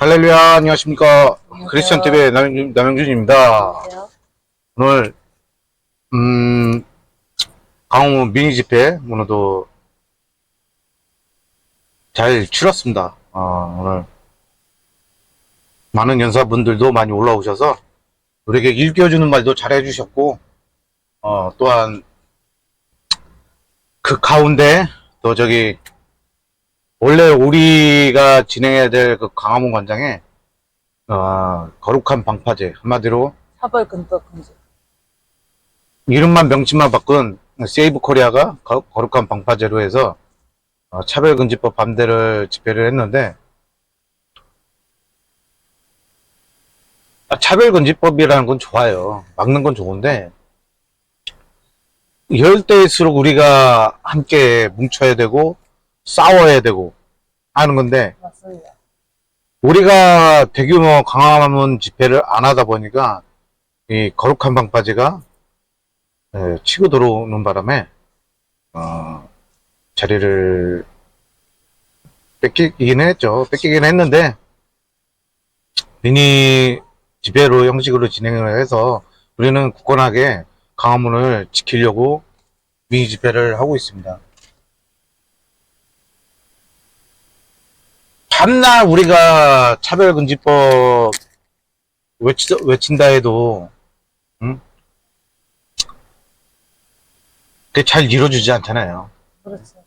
할렐루야, 안녕하십니까. 크리스천 TV의 남영준, 남영준입니다. 안녕하세요. 오늘, 음, 강원 미니 집회, 오늘도 잘 치렀습니다. 어, 오늘 많은 연사분들도 많이 올라오셔서 우리에게 읽혀주는 말도 잘 해주셨고, 어, 또한 그 가운데 또 저기 원래 우리가 진행해야 될그 강화문 관장에 어, 거룩한 방파제 한마디로 사벌 근법 금지. 이름만 명칭만 바꾼 세이브 코리아가 거, 룩한 방파제로 해서 어, 차별금지법 반대를 집회를 했는데 아, 차별금지법이라는 건 좋아요. 막는 건 좋은데 이럴 때일수록 우리가 함께 뭉쳐야 되고 싸워야 되고 하는 건데 맞습니다. 우리가 대규모 강화문 집회를 안 하다 보니까 이 거룩한 방파제가 예, 치고 들어오는 바람에 어, 자리를 뺏기긴 했죠. 뺏기긴 했는데 미니 집회로 형식으로 진행을 해서 우리는 굳건하게 강화문을 지키려고 미니 집회를 하고 있습니다. 밤날 우리가 차별금지법 외치, 외친다 해도, 응? 그게 잘 이루어지지 않잖아요. 그렇죠.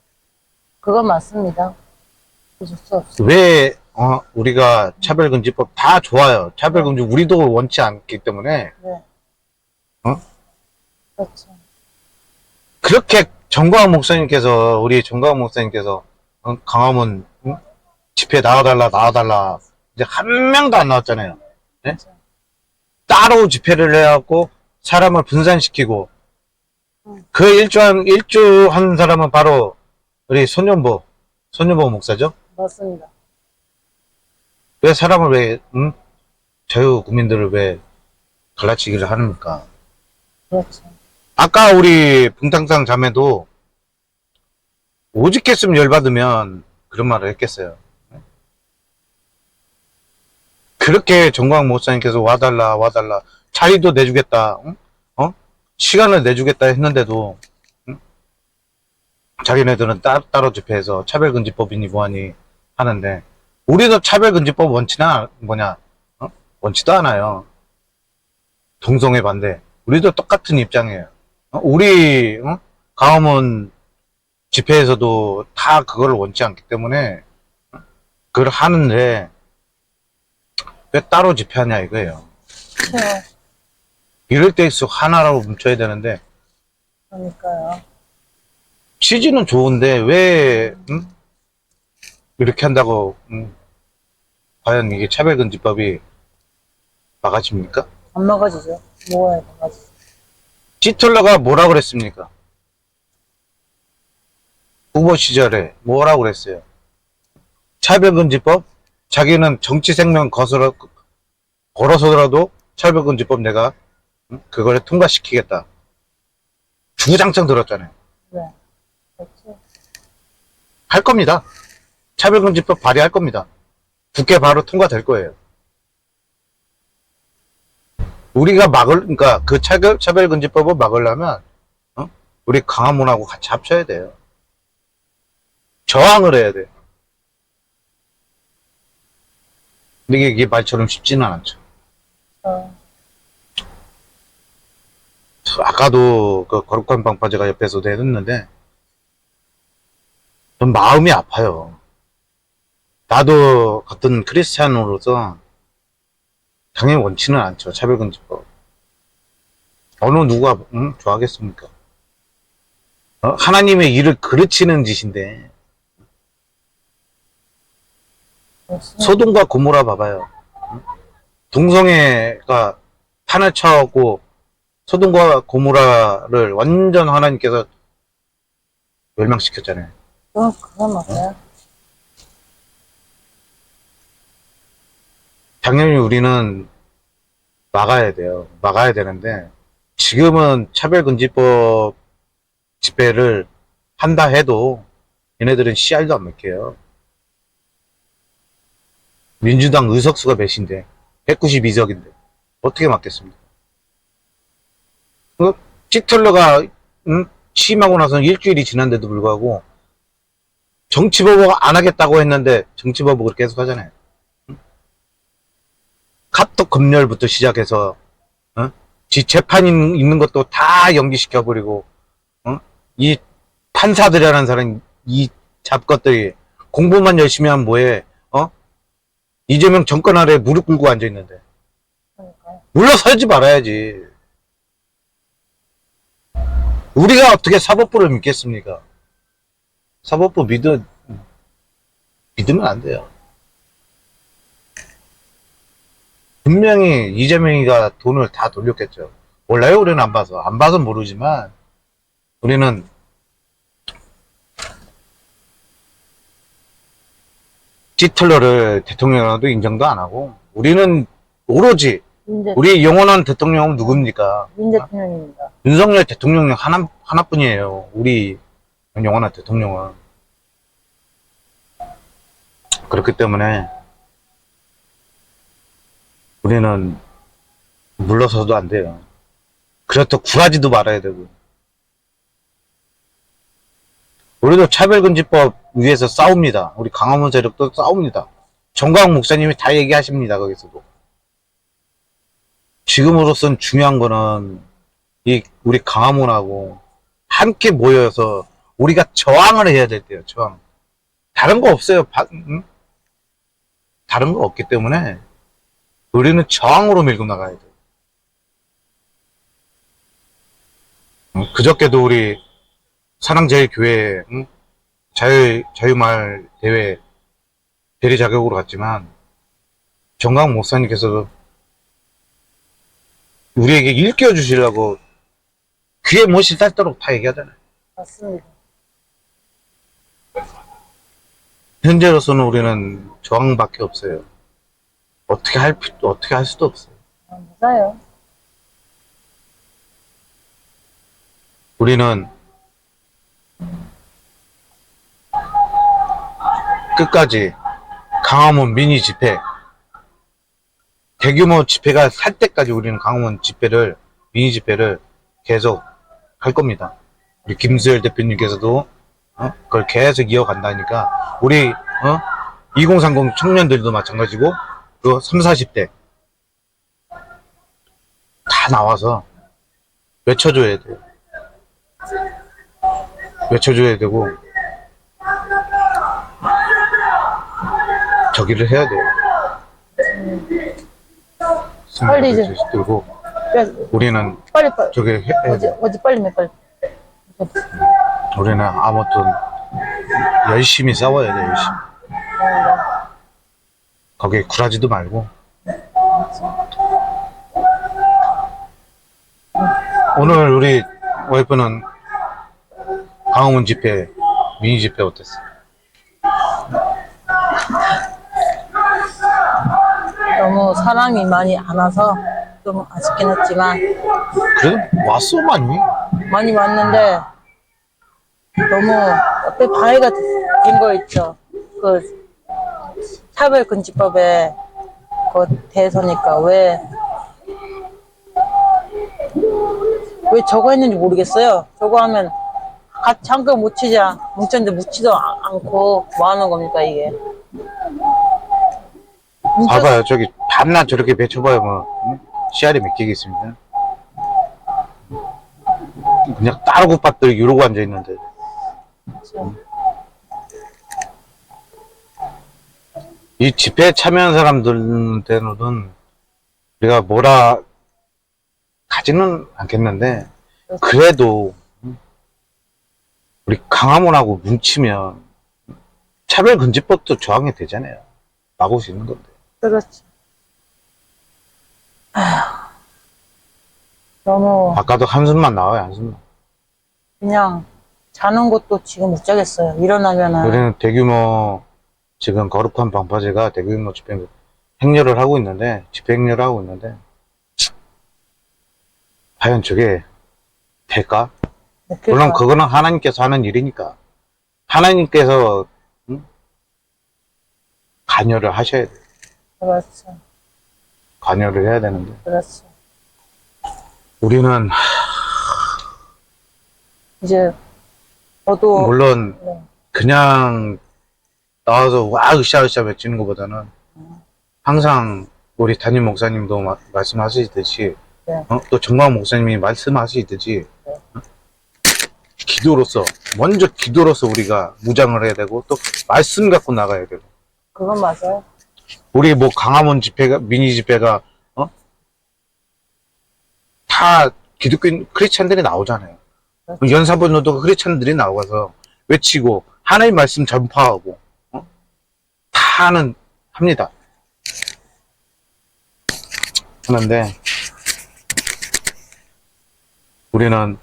그건 맞습니다. 어쩔 수 없어. 왜, 어, 우리가 차별금지법 다 좋아요. 차별금지 우리도 원치 않기 때문에, 네. 어? 그렇죠. 그렇게 정광훈 목사님께서, 우리 정광훈 목사님께서, 어, 강화문, 응? 집회 나와달라, 나와달라. 이제 한 명도 안 나왔잖아요. 네? 따로 집회를 해갖고 사람을 분산시키고 음. 그 일주한 일주 한 사람은 바로 우리 손연보 손연보 목사죠. 맞습니다. 왜 사람을 왜 음? 자유 국민들을 왜 갈라치기를 하는가? 그렇죠. 아까 우리 붕탕탕 자매도 오직 했으면 열받으면 그런 말을 했겠어요. 그렇게 정광 목사님께서 와달라 와달라 자리도 내주겠다 응? 어 시간을 내주겠다 했는데도 응? 자기네들은 따, 따로 집회해서 차별금지법이니 뭐하니 하는데 우리도 차별금지법 원치나 뭐냐 어? 원치도 않아요 동성애 반대 우리도 똑같은 입장이에요 어? 우리 어? 강화문 집회에서도 다 그걸 원치 않기 때문에 어? 그걸 하는데 왜 따로 집회하냐 이거예요. 그렇죠. 이럴 때일수록 하나로 뭉쳐야 되는데 그러니까요. 취지는 좋은데 왜 음? 이렇게 한다고 음? 과연 이게 차별금지법이 막아집니까? 안 막아지죠. 뭐야, 막아지죠. 히틀러가 뭐라 그랬습니까? 후보 시절에 뭐라고 그랬어요? 차별금지법? 자기는 정치 생명 거스러, 걸어서라도 차별금지법 내가 음? 그걸 통과시키겠다. 주구장창 들었잖아요. 네. 그렇죠. 할 겁니다. 차별금지법 발의할 겁니다. 국회 바로 통과될 거예요. 우리가 막을, 그러니까 그 차별, 차별금지법을 막으려면, 어? 우리 강화문하고 같이 합쳐야 돼요. 저항을 해야 돼요. 근데 이게, 말처럼 쉽지는 않죠. 어, 아까도 그 거룩한 방파제가 옆에서도 했는데, 좀 마음이 아파요. 나도 같은 크리스찬으로서 당연히 원치는 않죠. 차별금지법. 어느 누가 응? 좋아하겠습니까? 어? 하나님의 일을 그르치는 짓인데 그렇습니다. 소돔과 고모라 봐봐요. 응? 동성애가 판을 쳐갖고 소돔과 고모라를 완전 하나님께서 멸망시켰잖아요. 어, 그건 맞아요. 당연히 우리는 막아야 돼요. 막아야 되는데 지금은 차별금지법 집회를 한다 해도 얘네들은 씨알도 안 먹혀요. 민주당 의석수가 몇인데 192석인데 어떻게 맞겠습니까? 그 찌털러가 응? 취임하고 나서 일주일이 지난데도 불구하고 정치보복 안 하겠다고 했는데 정치보복을 계속 하잖아요. 응? 카톡 검열부터 시작해서 어? 지 재판 있- 있는 것도 다 연기시켜 버리고 어? 이 판사들이라는 사람 이 잡것들이 공부만 열심히 하면 뭐해 어? 이재명 정권 아래 무릎 꿇고 앉아 있는데. 그러니까요. 물러서지 말아야지. 우리가 어떻게 사법부를 믿겠습니까? 사법부 믿어 믿으면 안 돼요. 분명히 이재명이가 돈을 다 돌렸겠죠. 몰라요 우리는 안 봐서. 안 봐서 모르지만 우리는 찌틀러를 대통령으로도 인정도 안 하고 우리는 오로지 우리 영원한 대통령은 누굽니까? 민 대통령입니다. 윤석열 대통령 하나, 하나뿐이에요. 우리 영원한 대통령은. 그렇기 때문에 우리는 물러서도 안 돼요. 그렇다 고 굴하지도 말아야 되고. 우리도 차별금지법 위해서 싸웁니다. 우리 강화문 세력도 싸웁니다. 정광 목사님이 다 얘기하십니다. 거기서도. 지금으로선 중요한 거는 이 우리 강화문하고 함께 모여서 우리가 저항을 해야 될 때요. 저항. 다른 거 없어요. 바- 응? 다른 거 없기 때문에 우리는 저항으로 밀고 나가야 돼요. 응? 그저께도 우리 사랑제일교회 응? 자유 자유마을 대회 대리 자격으로 갔지만 정강 목사님께서도 우리에게 일깨워 주시라고 귀에 못이 닳도록 다 얘기하잖아요. 맞습니다. 현재로서는 우리는 저항밖에 없어요. 어떻게 할 피- 어떻게 할 수도 없어요. 아, 맞아요. 우리는 끝까지 강화문 미니 집회 대규모 집회가 살 때까지 우리는 강화문 집회를 미니 집회를 계속 할 겁니다. 우리 김수열 대표님께서도 어? 그걸 계속 이어간다니까 우리 어? 2030 청년들도 마찬가지고 그 3, 40대 다 나와서 외쳐줘야 돼요. 외쳐줘야 되고 저기를 해야 돼요. 빨리 이제. 들고 야, 우리는 빨리 빨리. 저기 해, 해야 어제 돼. 어제 빨리 매 빨리. 우리는 아무튼 열심히 싸워야 돼 열심히. 거기에 굴하지도 말고. 오늘 우리 와이프는 강화문 집회 미니 집회 어땠어? 너무 사람이 많이 안 와서 좀 아쉽긴 했지만 그래도 왔어 많이. 많이 왔는데 너무 앞에 방해가 된 거 있죠. 그 차별 금지법에 그 대해서니까 왜, 왜 저거 했는지 모르겠어요. 저거 하면 같이 한글 못 치자. 뭉쳤는데 묻지도 아- 않고 뭐 하는 겁니까, 이게. 뭉쳤- 봐봐요 저기 밤낮 저렇게 배쳐봐요 뭐 응? 씨알이 몇 개겠습니다. 그냥 따로 국밥들 이러고 앉아 있는데. 이 집회에 참여한 사람들한테는 우리가 뭐라 하지는 않겠는데 그래도 우리 강화문하고 뭉치면 차별금지법도 저항이 되잖아요. 막을 수 있는 건데. 그렇지. 아휴, 너무 아까도 한숨만 나와요, 한숨만. 그냥 자는 것도 지금 못 자겠어요. 일어나면은 우리는 대규모 지금 거룩한 방파제가 대규모 집회 행렬을 하고 있는데 집회 행렬을 하고 있는데 과연 저게 될까? 느낄 물론 거야. 그거는 하나님께서 하는 일이니까 하나님께서 응? 관여를 하셔야 돼. 그렇죠. 관여를 해야 되는데 그렇죠. 우리는 이제 저도 물론 네. 그냥 나와서 와 으쌰으쌰 외치는 것보다는 항상 우리 담임 목사님도 마- 말씀하시듯이 네. 어? 또 정광 목사님이 말씀하시듯이 네. 어? 기도로서 먼저 기도로서 우리가 무장을 해야 되고 또 말씀 갖고 나가야 되고 그건 맞아요. 우리 뭐 강화문 집회가 미니 집회가 어? 다 기독교 크리스찬들이 나오잖아요. 그렇죠. 연사번호도 크리스찬들이 나와서 외치고 하나님 말씀 전파하고 어? 다 하는 합니다. 하는데 우리는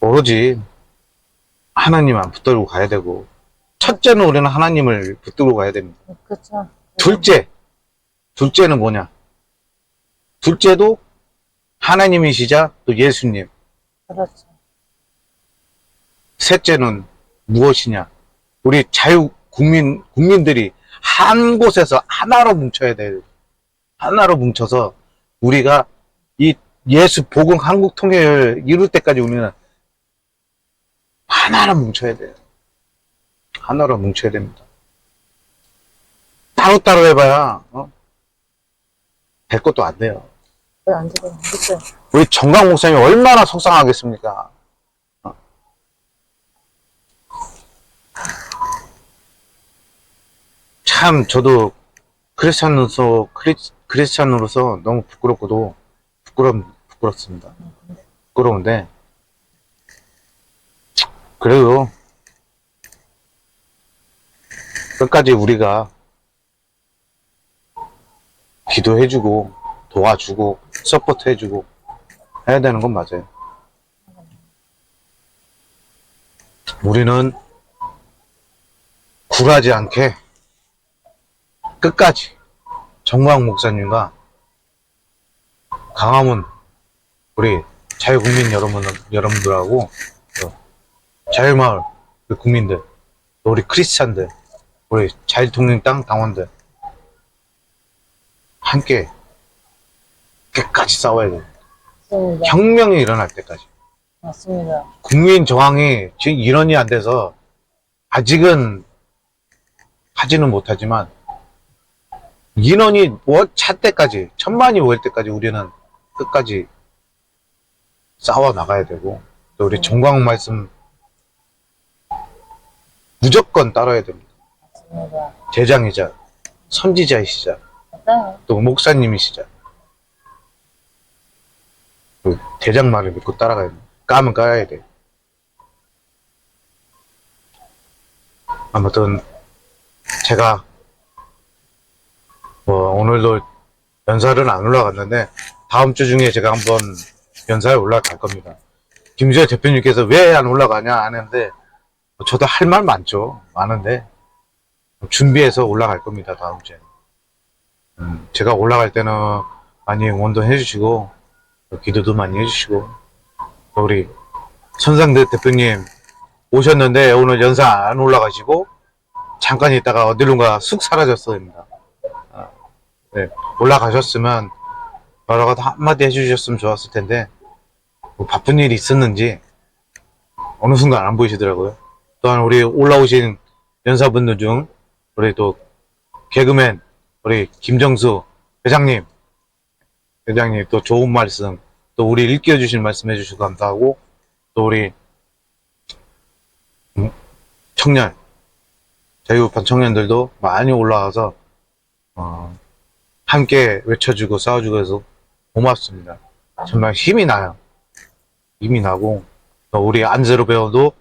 오로지 하나님만 붙들고 가야 되고 첫째는 우리는 하나님을 붙들고 가야 됩니다. 그렇죠. 둘째, 둘째는 뭐냐? 둘째도 하나님이시자 또 예수님. 그렇죠. 셋째는 무엇이냐? 우리 자유 국민 국민들이 한 곳에서 하나로 뭉쳐야 돼요. 하나로 뭉쳐서 우리가 이 예수 복음 한국 통일을 이룰 때까지 우리는 하나로 뭉쳐야 돼요. 하나로 뭉쳐야 됩니다. 따로따로 해봐야 어? 될 것도 안 돼요. 왜안 되고 그렇죠. 우리 정강 목사님이 얼마나 속상하겠습니까? 어. 참 저도 크리스찬으로서 크리, 크리스찬으로서 너무 부끄럽고도 부끄럽 부끄럽습니다. 부끄러운데 그래도 끝까지 우리가 기도해주고 도와주고 서포트해주고 해야 되는 건 맞아요. 우리는 굴하지 않게 끝까지 정광 목사님과 강화문 우리 자유국민 여러분 여러분들하고 또 자유마을 우리 국민들 또 우리 크리스찬들 우리 자유통일 땅 당원들 함께 끝까지 싸워야 돼요. 맞습니다. 혁명이 일어날 때까지. 맞습니다. 국민 저항이 지금 일원이 안 돼서 아직은 하지는 못하지만 인원이 뭐차 때까지 천만이 모일 때까지 우리는 끝까지 싸워 나가야 되고 또 우리 정광 말씀 무조건 따라야 됩니다. 대장이자 선지자이시자 맞아요. 또 목사님이시자 그 대장 말을 믿고 따라가야 돼. 까면 까야 돼. 아무튼 제가 뭐 오늘도 연사를 안 올라갔는데 다음 주 중에 제가 한번 연사에 올라갈 겁니다. 김주혜 대표님께서 왜 안 올라가냐 하는데 저도 할 말 많죠. 많은데 준비해서 올라갈 겁니다. 다음 주에. 음, 제가 올라갈 때는 많이 응원도 해주시고 기도도 많이 해주시고 또 우리 선상대 대표님 오셨는데 오늘 연사 안 올라가시고 잠깐 있다가 어디론가 쑥 사라졌습니다. 아, 네, 올라가셨으면 뭐라고 한마디 해주셨으면 좋았을 텐데 뭐 바쁜 일이 있었는지 어느 순간 안 보이시더라고요. 또한 우리 올라오신 연사분들 중 우리 또 개그맨 우리 김정수 회장님, 회장님 또 좋은 말씀, 또 우리 일깨워 주신 말씀 해주셔서 감사하고, 또 우리 음, 청년, 자유우파 청년들도 많이 올라와서 어, 함께 외쳐주고 싸워주고 해서 고맙습니다. 정말 힘이 나요. 힘이 나고, 또 우리 안제로 배우도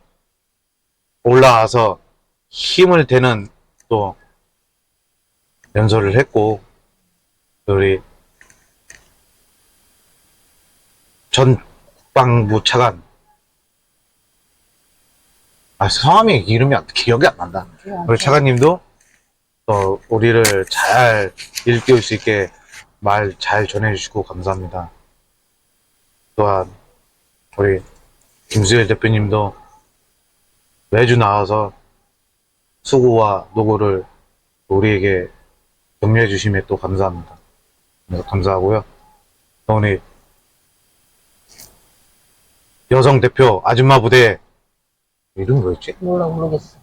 올라와서 힘을 대는 또 연설을 했고 우리 전 국방부 차관 아 성함이 이름이 안- 기억이 안 난다. 우리 차관님도 또 우리를 잘 일깨울 수 있게 말 잘 전해주시고 감사합니다. 또한 우리 김수일 대표님도 매주 나와서 수고와 노고를 우리에게 격려해 주심에 또 감사합니다. 네, 감사하고요. 우리 여성 대표 아줌마 부대 이름이 뭐였지? 몰라 모르겠어.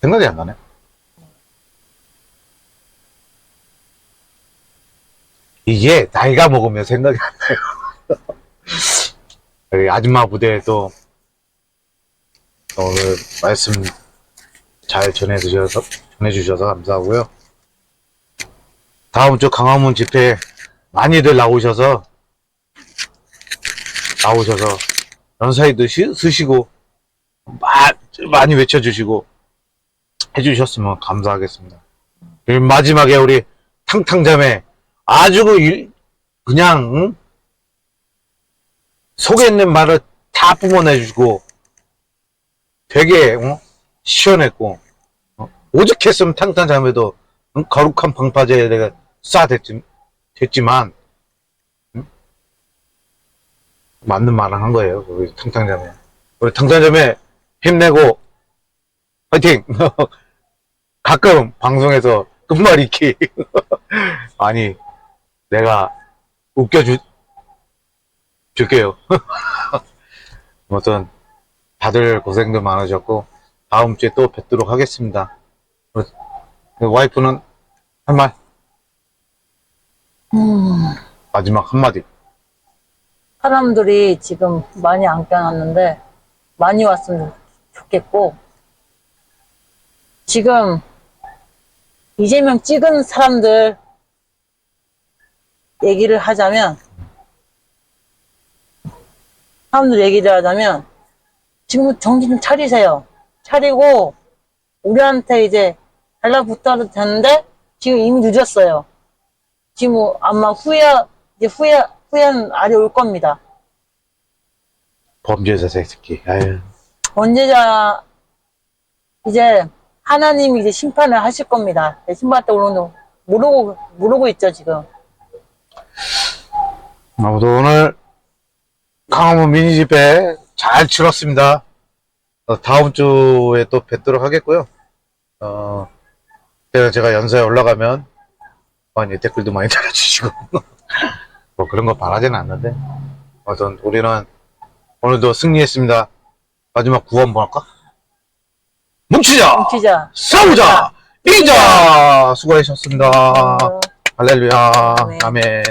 생각이 안 나네. 이게 나이가 먹으면 생각이 안 나요. 아줌마 부대에도 오늘 말씀 잘 전해주셔서, 전해주셔서 감사하고요. 다음 주 강화문 집회 많이들 나오셔서, 나오셔서, 연사이도 시- 쓰시고, 마- 많이 외쳐주시고, 해주셨으면 감사하겠습니다. 그리고 마지막에 우리 탕탕자매 아주 그 일- 그냥 응? 속에 있는 말을 다 뿜어내주고 되게 어? 시원했고 어? 오죽했으면 탕탕자매도 응? 거룩한 방파제에 내가 쏴댔지, 됐지만 응? 맞는 말을 한 거예요 우리 탕탕자매 우리 탕탕자매 힘내고 화이팅! 가끔 방송에서 끝말 잇기. 아니, 내가 웃겨주, 줄게요. 아무튼, 다들 고생도 많으셨고, 다음 주에 또 뵙도록 하겠습니다. 그, 그 와이프는 한 말, 음, 마지막 한마디. 사람들이 지금 많이 안 껴놨는데 많이 왔으면 좋겠고 지금 이재명 찍은 사람들 얘기를 하자면 사람들 얘기를 하자면 지금 정신 좀 차리세요. 차리고 우리한테 이제 달라붙어도 되는데 지금 이미 늦었어요. 지금 뭐 아마 후회 이제 후회 후회는 날이 올 겁니다. 범죄자 새끼. 아유. 언제자 이제 하나님이 이제 심판을 하실 겁니다. 네, 심판 때 오는 모르고 모르고 있죠 지금. 아무튼 오늘 강화문 미니 집회 잘 치렀습니다. 어, 다음 주에 또 뵙도록 하겠고요. 어, 제가, 제가 연사에 올라가면 많이 댓글도 많이 달아주시고 뭐 그런 거 바라지는 않는데 아무튼 우리는 오늘도 승리했습니다. 마지막 구원 뭐 할까? 뭉치자! 뭉치자. 싸우자! 이기자! 수고하셨습니다. 어, 할렐루야. 아멘. 아멘.